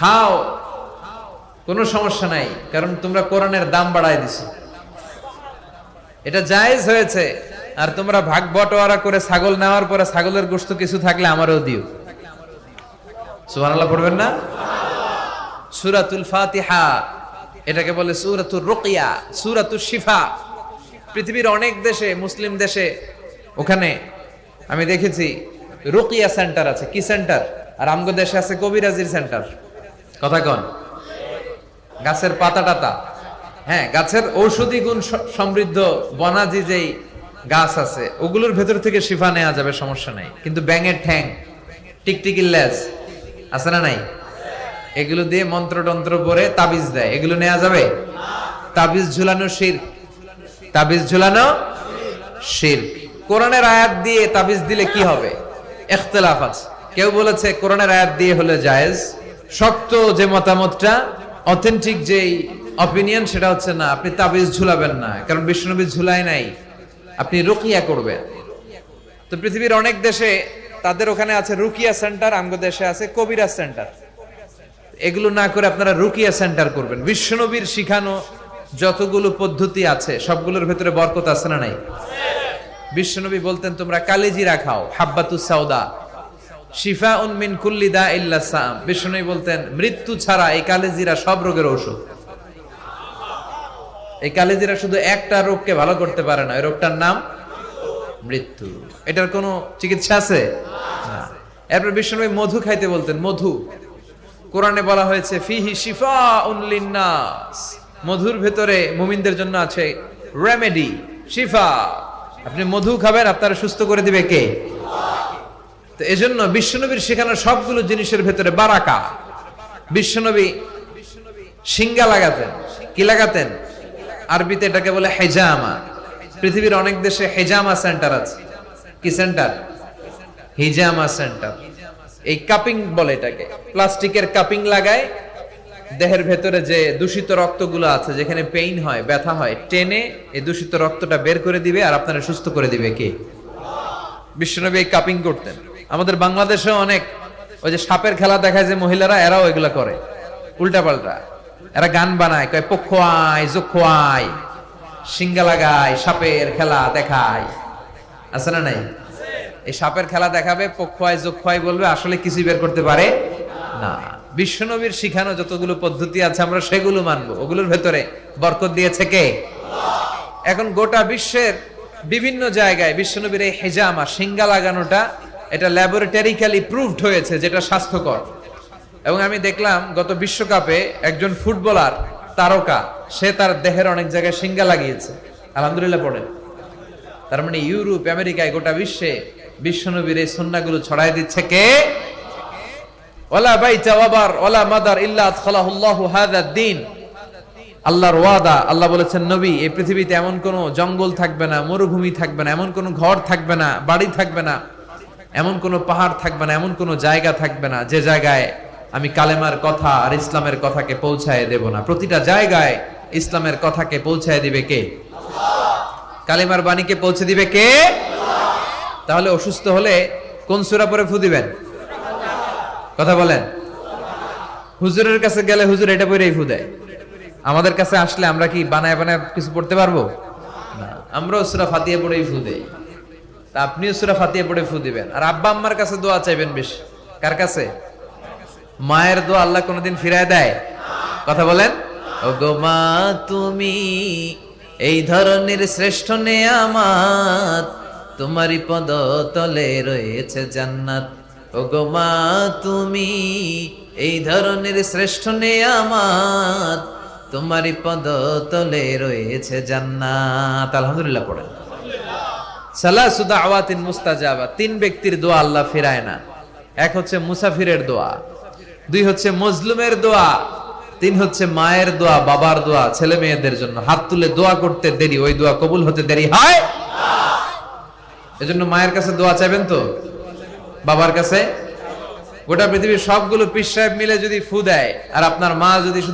খাও। কোনো সমস্যা নাই, কারণ তোমরা কোরআনের দাম বাড়ায় দিছো। এটা জায়েজ হয়েছে, আর তোমরা ভাগ বটোয়ারা করে ছাগল নেওয়ার পরে ছাগলের গোস্ত কিছু থাকলে আমারও দিও। সুবহানাল্লাহ পড়বেন না? সূরাতুল ফাতিহা, এটাকে বলে সূরাতুর রুকিয়া সূরাতুল শিফা। পৃথিবীর অনেক দেশে, মুসলিম দেশে, ওখানে আমি দেখেছি রুকিয়া সেন্টার আছে। কি সেন্টার? আর আমগো দেশে আছে কবিরাজির সেন্টার। কথা কন। গাছের পাতা টাতা। হ্যাঁ গাছের ঔষধি গুণ সমৃদ্ধ বনাজি যেই গাছ আছে, ওগুলোর ভেতর থেকে শিফা নেওয়া যাবে, সমস্যা নাই। কিন্তু ব্যাঙের ঠ্যাং, টিকটিকির লেজ, আছে না নাই? এগুলো দিয়ে মন্ত্র টন্ত্র পরে তাবিজ দেয়। এগুলো নেওয়া যাবে? তাবিজ ঝুলানো শির, তাবিজ ঝুলানো শির। কোরআনের আয়াত দিয়ে তাবিজ দিলে কি হবে? ইখতিলাফ আছে। কেউ বলেছে, কোরআনের আয়াত দিয়ে হলে জায়েজ। শক্ত যে মতামতটা অথেন্টিক যেই অপিনিয়ন সেটা হচ্ছে না, আপনি তাবিজ ঝুলাবেন না, কারণ বিষ্ণুনবী ঝুলাই নাই, আপনি রুকিয়া করবেন। তো পৃথিবীর অনেক দেশে তাদের ওখানে আছে রুকিয়া সেন্টার, আমগো দেশে আছে কবিরা সেন্টার। এগুলো না করে আপনারা রুকিয়া সেন্টার করবেন। বিশ্বনবীর শিখানো যতগুলো পদ্ধতি আছে, সবগুলোর ভেতরে বরকত আছে না নাই? বিশ্বনবী বলতেন, তোমরা কালেজিরা খাও হাব্বাতু সাউদা শিফা উন মিন কুল্লি দা ইল্লা সাম বলতেন, মৃত্যু ছাড়া এই কালেজিরা সব রোগের ঔষধ। এই কালেজিরা শুধু একটা রোগকে ভালো করতে পারে না এই রোগটার নাম মৃত্যু। এটার কোনো চিকিৎসা আছে? না। এরপর বিশ্বনবী মধু খাইতে বলতেন, মধু। কোরআনে বলা হয়েছে, ফিহি শিফা উনলিন্নাস মধুর ভেতরে মুমিনদের জন্য আছে রেমেডি, শিফা। আপনি মধু খাবেন, আপনারা সুস্থ করে দিবে কে? তো এজন্য বিশ্বনবীর শেখানো সবগুলো জিনিসের ভেতরে বারাকা। বিশ্বনবী সিঙ্গা লাগাতেন, কি লাগাতেন? আরবিতে এটাকে বলে হেজামা। পৃথিবীর অনেক দেশে হেজামা সেন্টার আছে। কি সেন্টার? হিজামা সেন্টার। এই কাপিং বলে এটাকে। প্লাস্টিকের কাপিং লাগায়, দেহের ভেতরে যে দূষিত রক্তগুলো আছে, যেখানে পেইন হয়, ব্যথা হয়, টেনে এই দূষিত রক্তটা বের করে দিবে আর আপনারা সুস্থ করে দিবে কে? বিশ্বনবী এই কাপিং করতেন। আমাদের বাংলাদেশেও অনেক ওই যে সাপের খেলা দেখায় যে মহিলারা, এরাও এগুলা করে। উল্টা পাল্টা এরা গান বানায়, কয় পক্ষ আয় যক্ষ আয় সিঙ্গা লাগায়, সাপের খেলা দেখায়। আছে না নাই? এই সাপের খেলা দেখাবে পক্ষ আয় আয় বলবে, আসলে কিছুই বের করতে পারে না। বিশ্বনবীর শিখানো যতগুলো পদ্ধতি আছে, আমরা সেগুলো মানবো। ওগুলোর ভেতরে বরকত দিয়েছে কে? এখন গোটা বিশ্বের বিভিন্ন জায়গায় বিশ্বনবীর এই হেজামা, সিঙ্গা লাগানোটা এটা ল্যাবরেটরিক্যালি প্রুভড হয়েছে যেটা স্বাস্থ্যকর। এবং আমি দেখলাম গত বিশ্বকাপে একজন ফুটবলার, তারকা, সে তার দেহের অনেক জায়গায় সিঙ্গা লাগিয়েছে। আলহামদুলিল্লাহ পড়েন। তার মানে ইউরোপ, আমেরিকায় গোটা বিশ্বে বিশ্বনবীর এই সুন্নাগুলো ছড়াই দিচ্ছে কে? ওলা বাইতা ওয়াবার ওলা মাদার ইল্লা আদখালাহুল্লাহু হাদা দ্বীন। আল্লাহর ওয়াদা, আল্লাহ বলেছেন, নবী, এই পৃথিবীতে এমন কোন জঙ্গল থাকবে না, মরুভূমি থাকবে না, এমন কোন ঘর থাকবে না, বাড়ি থাকবে না। এমন কোন পাহাড় থাকবে না, এমন কোন জায়গা থাকবে না যে জায়গায় আমি কালেমার কথা আর ইসলামের কথাকে পৌঁছায় দেব না। প্রতিটা জায়গায় ইসলামের কথাকে পৌঁছায় দিবে কে? কালেমার বাণীকে পৌঁছে দিবে কে? তাহলে অসুস্থ হলে কোন সুরা পরে ফু দিবেন? কথা বলেন। হুজুরের কাছে গেলে হুজুর এটা পরেই ফু দেয়। আমাদের কাছে আসলে আমরা কি বানায় বানায় কিছু পড়তে পারব? না, আমরাও সুরা ফাতিয়ে পড়েই ফু দেই। তা আপনিও সুরা ফাতিয়ে পড়ে ফু দিবেন। আর আব্বা আম্মার কাছে দোয়া চাইবেন বেশ। কার কাছে? মায়ের দোয়া আল্লাহ কোনোদিন ফিরায় দেয়? কথা বলেন। ও গো মা, তুমি এই ধরনের শ্রেষ্ঠ নেয়ামাত তোমারই পদ তলে রয়েছে জান্নাত। ও গো মা, তুমি এই ধরনের শ্রেষ্ঠ নেয়ামাত তোমারই পদ তলে রয়েছে জান্নাত। আলহামদুলিল্লাহ, পড়েন। তিন ব্যক্তির দোয়া আল্লাহ ফিরায় না। এক হচ্ছে মুসাফিরের দোয়া। দুই হচ্ছে মজলুমের দোয়া। তিন হচ্ছে মায়ের দোয়া, বাবার দোয়া, ছেলে মেয়েদের জন্য। হাত তুলে দোয়া করতে দেরি, ওই দোয়া কবুল হতে দেরি হয়? এজন্য মায়ের কাছে দোয়া চাইবেন তো? বাবার কাছে? গোটা পৃথিবীর সবগুলো সাহেব মিলে যদি ফু দেয়, আর আপনার মা যদি শুধু